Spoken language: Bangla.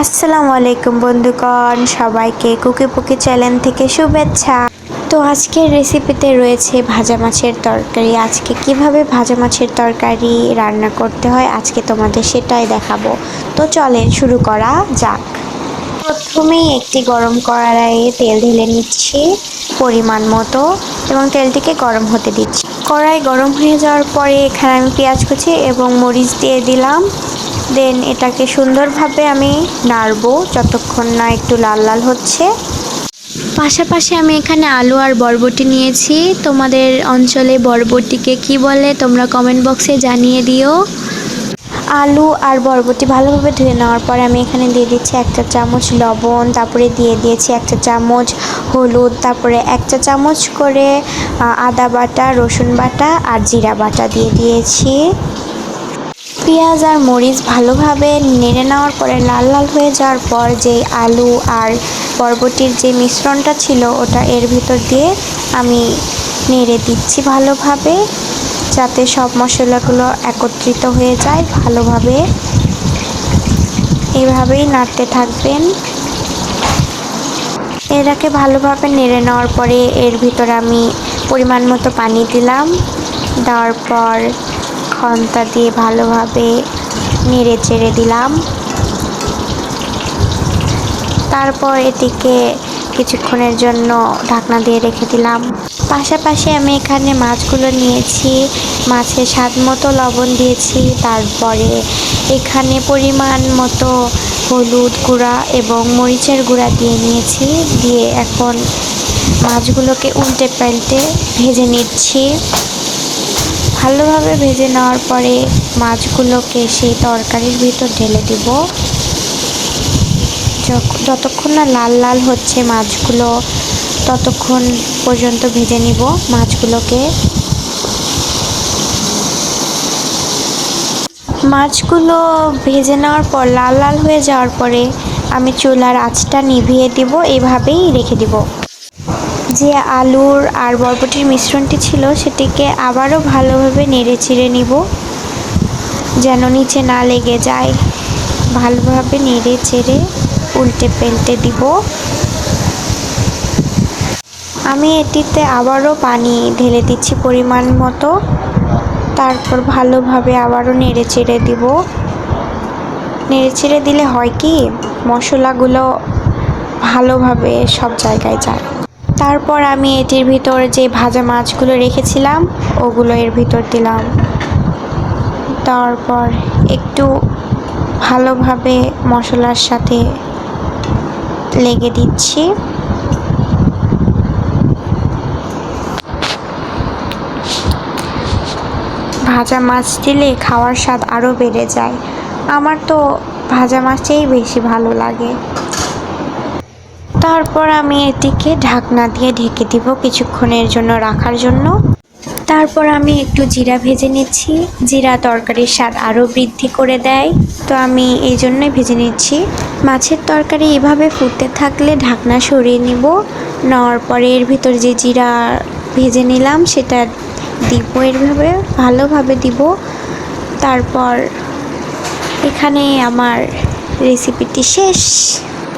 আসসালামু আলাইকুম বন্ধুগণ, সবাইকে কুকি পুকি চ্যানেল থেকে শুভেচ্ছা। তো আজকের রেসিপিতে রয়েছে ভাজা মাছের তরকারি। আজকে কীভাবে ভাজা মাছের তরকারি রান্না করতে হয় আজকে তোমাদের সেটাই দেখাবো। তো চলেন শুরু করা যাক। প্রথমেই একটি গরম কড়াইয়ে তেল ঢেলে নিচ্ছি পরিমাণ মতো এবং তেলটিকে গরম হতে দিচ্ছি। কড়াই গরম হয়ে যাওয়ার পরে এখানে আমি পেঁয়াজ কুচি এবং মরিচ দিয়ে দিলাম। দেন এটাকে সুন্দরভাবে আমি নাড়বো যতক্ষণ না একটু লাল লাল হচ্ছে। পাশাপাশি আমি এখানে আলু আর বরবটি নিয়েছি। তোমাদের অঞ্চলে বরবটিকে কি বলে তোমরা কমেন্ট বক্সে জানিয়ে দিও। আলু আর বরবটি ভালোভাবে ধুয়ে নেওয়ার পরে আমি এখানে দিয়ে দিচ্ছি একটা চামচ লবণ তারপরে দিয়ে দিয়েছি একটা চামচ হলুদ তারপরে একটা চামচ করে আদা বাটা রসুন বাটা আর জিরা বাটা দিয়ে দিয়েছি। পেঁয়াজ আর মরিচ ভালোভাবে নেড়ে নেওয়ার পরে লাল লাল হয়ে যাওয়ার পর যে আলু আর বরবটির যে মিশ্রণটা ছিল, ওটা এর ভিতর দিয়ে আমি নেড়ে দিচ্ছি ভালোভাবে, যাতে সব মশলাগুলো একত্রিত হয়ে যায় ভালোভাবে। এভাবেই নাড়তে থাকবেন। এটাকে ভালোভাবে নেড়ে নেওয়ার পরে এর ভিতর আমি পরিমাণ মতো পানি দিলাম। দেওয়ার পর খন্তা দিয়ে ভালোভাবে নেড়ে চেড়ে দিলাম। তারপর এটিকে কিছুক্ষণের জন্য ঢাকনা দিয়ে রেখে দিলাম। পাশাপাশি আমি এখানে মাছগুলো নিয়েছি, মাছের স্বাদ মতো লবণ দিয়েছি, তারপরে এখানে পরিমাণ মতো হলুদ গুঁড়া এবং মরিচের গুঁড়া দিয়ে নিয়েছি, দিয়ে এখন মাছগুলোকে উল্টে পাল্টে ভেজে নিচ্ছি। ভালোভাবে ভেজে নেওয়ার পরে মাছগুলোকে সেই তরকারির ভিতর ঢেলে দিব। যতক্ষণ না লাল লাল হচ্ছে মাছগুলো, ততক্ষণ পর্যন্ত ভেজে নিব মাছগুলোকে। মাছগুলো ভেজে নেওয়ার পর, লাল লাল হয়ে যাওয়ার পরে আমি চুলার আঁচটা নিভিয়ে দিব, এভাবেই রেখে দিব। যে আলুর আর বরবটির মিশ্রণটি ছিল, সেটিকে আবারও ভালোভাবে নেড়ে চিড়ে নিব, যেন নিচে না লেগে যায়। ভালোভাবে নেড়ে চেড়ে উল্টে পেল্টে দিব। আমি এটিতে আবারও পানি ঢেলে দিচ্ছি পরিমাণ মতো। তারপর ভালোভাবে আবারও নেড়ে চেড়ে দিব। নেড়ে চেড়ে দিলে হয় কি, মশলাগুলো ভালোভাবে সব জায়গায় যায়। তারপর আমি এটির ভিতর যে ভাজা মাছগুলো রেখেছিলাম, ওগুলো এর ভিতর দিলাম। তারপর একটু ভালোভাবে মশলার সাথে লেগে দিচ্ছি। ভাজা মাছ দিলে খাওয়ার স্বাদ আরও বেড়ে যায়। আমার তো ভাজা মাছটাই বেশি ভালো লাগে। তারপর আমি এটিকে ঢাকনা দিয়ে ঢেকে দিব কিছুক্ষণের জন্য রাখার জন্য। তারপর আমি একটু জিরা ভেজে নিচ্ছি। জিরা তরকারির স্বাদ আরও বৃদ্ধি করে দেয়। তো আমি এই জন্যই ভেজে নিচ্ছি। মাছের তরকারি এভাবে ফুটতে থাকলে ঢাকনা সরিয়ে নিব। নেওয়ার পরে এর ভিতর যে জিরা ভেজে নিলাম সেটা দিব এরভাবে ভালোভাবে দিব। তারপর এখানে আমার রেসিপিটি শেষ।